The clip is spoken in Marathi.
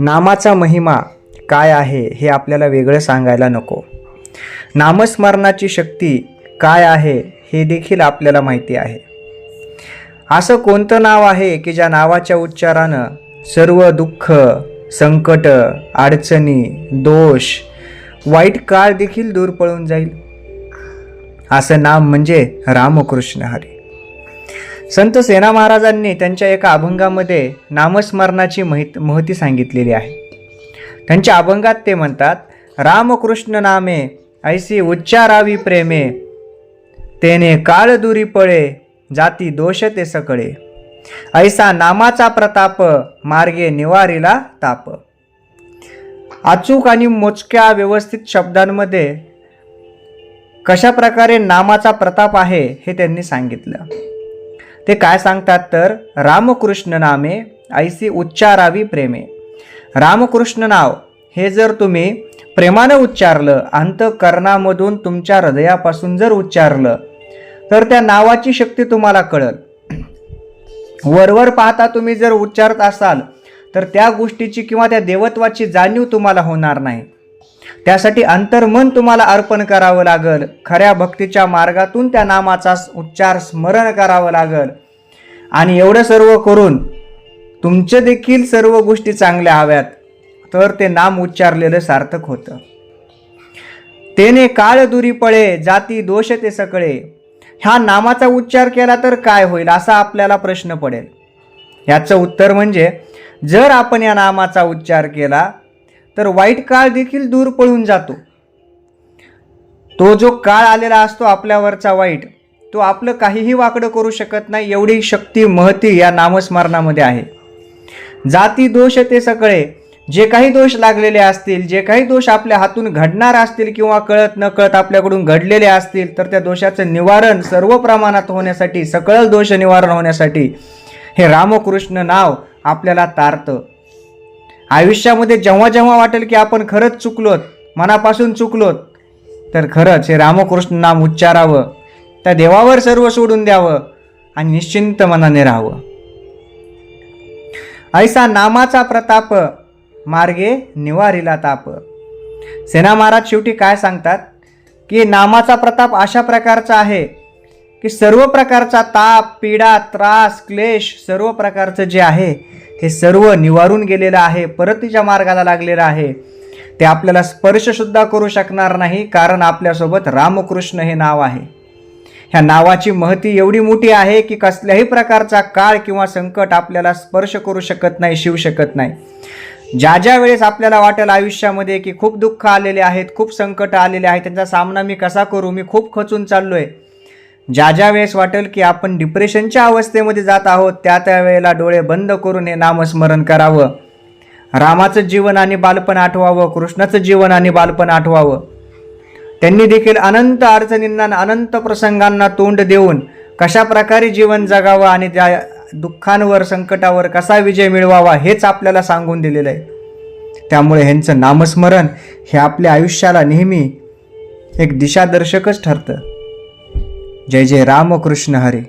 नामाचा महिमा काय आहे हे आपल्याला वेगळं सांगायला नको. नामस्मरणाची शक्ती काय आहे हे देखील आपल्याला माहिती आहे. असं कोणतं नाव आहे की ज्या नावाच्या उच्चारानं सर्व दुःख संकट अडचणी दोष वाईट काळ देखील दूर पळून जाईल? असं नाम म्हणजे रामकृष्ण हरी. संत सेना महाराजांनी त्यांच्या एका अभंगामध्ये नामस्मरणाची महित महती सांगितलेली आहे. त्यांच्या अभंगात ते म्हणतात रामकृष्ण नामे ऐसी उच्चारावी प्रेमे तेने काळ दुरी पळे जाती दोष ते सकळे. ऐसा नामाचा प्रताप मार्गे निवारीला ताप. अचूक आणि मोजक्या व्यवस्थित शब्दांमध्ये कशा प्रकारे नामाचा प्रताप आहे हे त्यांनी सांगितलं. ते काय सांगतात तर रामकृष्ण नामे ऐसी उच्चारावी प्रेमे. रामकृष्ण नाव हे जर तुम्ही प्रेमानं उच्चारलं अंतकरणामधून तुमच्या हृदयापासून जर उच्चारलं तर त्या नावाची शक्ती तुम्हाला कळल. वरवर पाहता तुम्ही जर उच्चारत असाल तर त्या गोष्टीची किंवा त्या देवत्वाची जाणीव तुम्हाला होणार नाही. त्यासाठी अंतर्मन तुम्हाला अर्पण करावं लागल. खऱ्या भक्तीच्या मार्गातून त्या नामाचा उच्चार स्मरण करावं लागल. आणि एवढं सर्व करून तुमचे देखील सर्व गोष्टी चांगल्या हव्यात. तर ते नाम उच्चारलेलं सार्थक होतं. तेने काळ दुरी पळे जाती दोष ते सकळे. ह्या नामाचा उच्चार केला तर काय होईल असा आपल्याला प्रश्न पडेल. याचं उत्तर म्हणजे जर आपण या नामाचा उच्चार केला तर वाईट काळ देखील दूर पळून जातो. तो जो काळ आलेला असतो आपल्यावरचा वाईट तो आपलं काहीही वाकडं करू शकत नाही एवढी शक्ती महती या नामस्मरणामध्ये आहे. जाती दोष ते सगळे. जे काही दोष लागलेले असतील जे काही दोष आपल्या हातून घडणार असतील किंवा कळत न कळत आपल्याकडून घडलेले असतील तर त्या दोषाचं निवारण सर्व प्रमाणात होण्यासाठी सकळ दोष निवारण होण्यासाठी हे रामकृष्ण नाव आपल्याला तारतं. आयुष्यामध्ये जेव्हा जेव्हा वाटेल की आपण खरंच चुकलोत मनापासून चुकलोत तर खरंच हे रामकृष्ण नाम उच्चारावं. त्या देवावर सर्व सोडून द्यावं आणि निश्चिंत मनाने राहावं. ऐसा नामाचा प्रताप मार्गे निवारीला ताप. सेना महाराज शेवटी काय सांगतात? की नामाचा प्रताप अशा प्रकारचा आहे की सर्व प्रकारचा ताप पीडा त्रास क्लेश सर्व प्रकारचं जे आहे हे सर्व निवारून गेलेलं आहे परतीच्या मार्गाला लागलेलं आहे. ते आपल्याला स्पर्शसुद्धा करू शकणार नाही कारण आपल्यासोबत रामकृष्ण हे नाव आहे. ह्या नावाची महती एवढी मोठी आहे की कसल्याही प्रकारचा काळ किंवा संकट आपल्याला स्पर्श करू शकत नाही शिवू शकत नाही. ज्या ज्या वेळेस आपल्याला वाटेल आयुष्यामध्ये की खूप दुःख आलेले आहेत खूप संकट आलेले आहेत त्यांचा सामना मी कसा करू मी खूप खचून चाललो आहे ज्या ज्या वेळेस वाटेल की आपण डिप्रेशनच्या अवस्थेमध्ये जात आहोत त्या त्या वेळेला डोळे बंद करून हे नामस्मरण करावं. रामाचं जीवन आणि बालपण आठवावं कृष्णाचं जीवन आणि बालपण आठवावं. त्यांनी देखील अनंत अडचणींना अनंत प्रसंगांना तोंड देऊन कशा प्रकारे जीवन जगावं आणि त्या दुःखांवर संकटावर कसा विजय मिळवावा हेच आपल्याला सांगून दिलेलं आहे. त्यामुळे ह्यांचं नामस्मरण हे आपल्या आयुष्याला नेहमी एक दिशादर्शकच ठरतं. ଜୟ ଜୟ ରାମକୃଷ୍ଣ ହରି